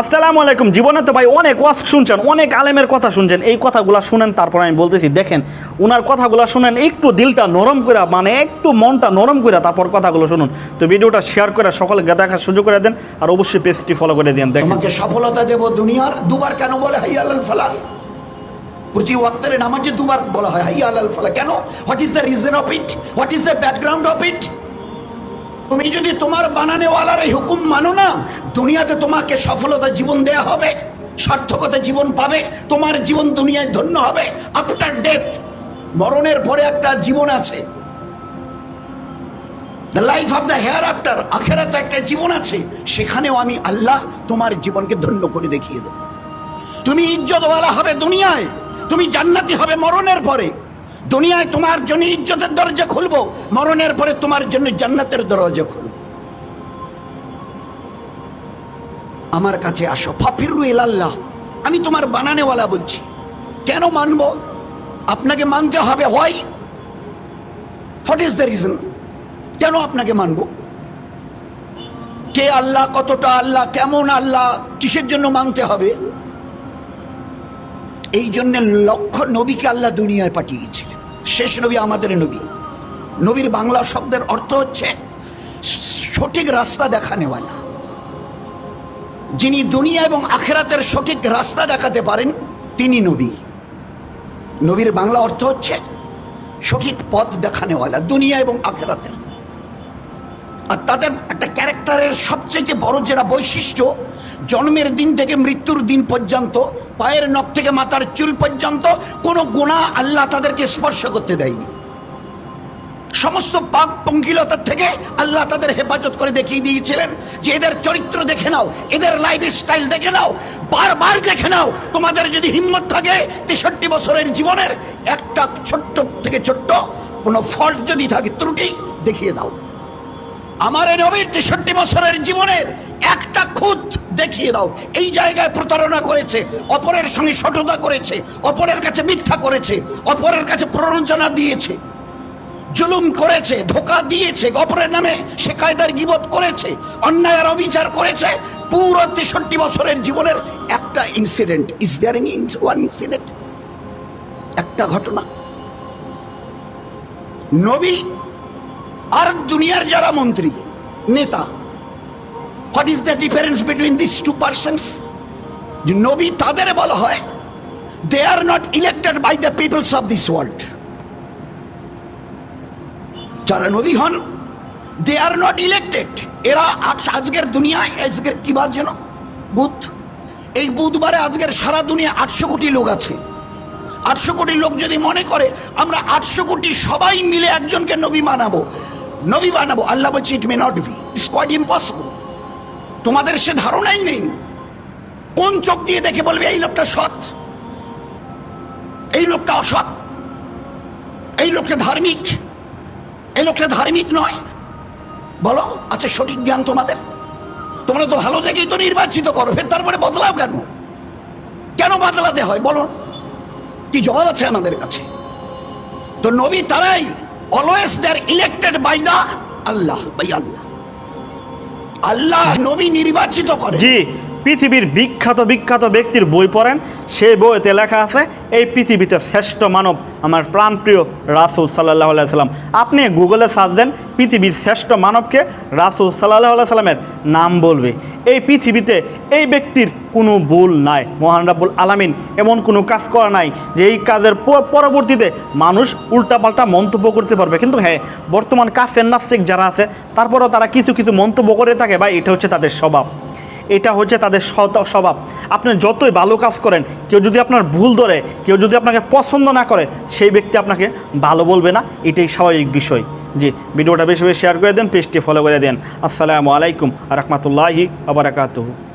আসসালামু আলাইকুম। জীবনে তো ভাই অনেক ওয়াজ শুনছেন, অনেক আলেমের কথা শুনছেন। এই কথাগুলো শুনেন, তারপর আমি বলতেছি, দেখেন, উনার কথাগুলো শুনেন, একটু দিলটা নরম করে মানে একটু মনটা নরম করে তারপর কথাগুলো শুনুন। তো ভিডিওটা শেয়ার করে সকলকে দেখার সুযোগ করে দেন আর অবশ্যই পেজটি ফলো করে দেন দেখেন। তোমাকে সফলতা দেব দুনিয়ার, দুবার কেন বলে হাই আলাল ফালা? প্রতি ওয়াক্তের নামাজে দুবার বলা হয় হাই আলাল ফালা। কেন? What is the reason of it what is the background of it তুমি যদি তোমার বানানেওয়ালার এই হুকুম মানো না, দুনিয়াতে তোমাকে সফলতা জীবন দেয়া হবে, সার্থকতা জীবন পাবে, তোমার জীবন দুনিয়ায় ধন্য হবে। আফটার ডেথ মরণের পরে একটা জীবন আছে। The life of the hereafter আখেরাতে একটা জীবন আছে। সেখানেও আমি আল্লাহ তোমার জীবনকে ধন্য করে দেখিয়ে দেব। তুমি ইজ্জতওয়ালা হবে দুনিয়ায়, তুমি জান্নাতি হবে মরণের পরে। দুনিয়ায় তোমার জন্য ইজ্জতের দরজা খুলবো, মরণের পরে তোমার জন্য জান্নাতের দরজা খুলব। আমার কাছে আসো। ফাফিরু আল্লাহ আমি তোমার বানানেওয়ালা বলছি। কেন মানব? আপনাকে মানতে হবে। হয় হোয়াট ইজ দ্য রিজন কেন আপনাকে মানব? কে আল্লাহ, কতটা আল্লাহ, কেমন আল্লাহ, কিসের জন্য মানতে হবে? এই জন্য লক্ষ নবীকে আল্লাহ দুনিয়ায় পাঠিয়েছিলেন শেষ নবী আমাদের নবী। নবীর বাংলা শব্দের অর্থ হচ্ছে সঠিক রাস্তা দেখা দেখানেওয়ালা যিনি দুনিয়া এবং আখেরাতের সঠিক রাস্তা দেখাতে পারেন, তিনি নবী। নবীর বাংলা অর্থ হচ্ছে সঠিক পথ দেখানেওয়ালা দুনিয়া এবং আখেরাতের। আর তাদের একটা ক্যারেক্টারের সবচেয়ে বড় যেটা বৈশিষ্ট্য, জন্মের দিন থেকে মৃত্যুর দিন পর্যন্ত, পায়ের নখ থেকে মাথার চুল পর্যন্ত কোনো গুণা আল্লাহ তাদেরকে স্পর্শ করতে দেয়নি। সমস্ত পাপ পঙ্কিলতার থেকে আল্লাহ তাদের হেফাজত করে দেখিয়ে দিয়েছিলেন যে এদের চরিত্র দেখে নাও, এদের লাইফ স্টাইল দেখে নাও, বারবার দেখে নাও, তোমাদের যদি হিম্মত থাকে তেষট্টি বছরের জীবনের, একটা ছোট্ট থেকে ছোট্ট কোনো ফল্ট যদি থাকে ত্রুটি দেখিয়ে দাও। আমার এই নবীর তেষট্টি বছরের জীবনের একটা খুঁত দেখিয়ে দাও। এই জায়গায় প্রতারণা করেছে, অপরের সঙ্গে সততা করেছে, অপরের কাছে মিথ্যা করেছে, অপরের কাছে প্ররোচনা দিয়েছে। জুলুম করেছে, ধোকা দিয়েছে, অপরের নামে সে কায়দার গিবত করেছে, অন্যায় আর অবিচার করেছে। পুরো তেষট্টি বছরের জীবনের একটা incident is there one incident একটা ঘটনা। নবী আর দুনিয়ার যারা মন্ত্রী, নেতা what is the difference between this two persons নবী তাদের বলা হয় they are not elected by the peoples of this world যারা নবী হন দে আর নট ইলেক্টেড এরা আজকের দুনিয়ায় আজকের কি বার যেন? বুধ। এই বুধবারে আজকের সারা দুনিয়া আটশো কোটি লোক আছে। আটশো কোটি লোক যদি মনে করে, আমরা আটশো কোটি সবাই মিলে একজনকে নবী মানাবো। নবী বানাবো, আল্লাহ বলছে it may not be it's quite impossible তোমাদের সে ধারণাই নেই। কোন চোখ দিয়ে দেখে বলবে, এই লোকটা সৎ। এই লোকটা অসৎ। এই লোকটা ধার্মিক। এই লোকটা ধার্মিক নয়। বলো আচ্ছা সঠিক জ্ঞান তোমাদের? তোমরা তো ভালো দেখেই তো নির্বাচিত করো। ফের তারপরে বদলাও কেন? কেন বদলাতে হয়? বলো। কি জবাব আছে আমাদের কাছে? তো নবী তারাই always there elected by the Allah by Allah Allah নবী নির্বাচিত করে। জি। পৃথিবীর বিখ্যাত বিখ্যাত ব্যক্তির বই পড়েন। সেই বইতে লেখা আছে, এই পৃথিবীতে শ্রেষ্ঠ মানব আমার প্রাণপ্রিয় রাসুল সাল্লাহ সাল্লাম আপনি গুগলে সার্চ দেন, পৃথিবীর শ্রেষ্ঠ মানবকে রাসুল সাল্লাহ সাল্লামের নাম বলবে। এই পৃথিবীতে এই ব্যক্তির কোনো ভুল নাই। মহান রাব্বুল আলামিন এমন কোনো কাজ করা নাই যে এই কাজের পরবর্তীতে মানুষ উল্টাপাল্টা মন্তব্য করতে পারবে। কিন্তু হ্যাঁ বর্তমান কাফের নাস্তিক যারা আছে, তারপরেও তারা কিছু কিছু মন্তব্য করে থাকে বা এটা হচ্ছে তাদের স্বভাব। এটা হচ্ছে তাদের স্বভাব। আপনি যতই ভালো কাজ করেন, কেউ যদি আপনার ভুল ধরে, কেউ যদি আপনাকে পছন্দ না করে, সেই ব্যক্তি আপনাকে ভালো বলবে না। এটাই স্বাভাবিক বিষয়। জি, ভিডিওটা বেশি বেশি শেয়ার করে দেন, পেজটি ফলো করে দেন। আসসালামু আলাইকুম, রহমতুল্লাহি আবরাকাতুহু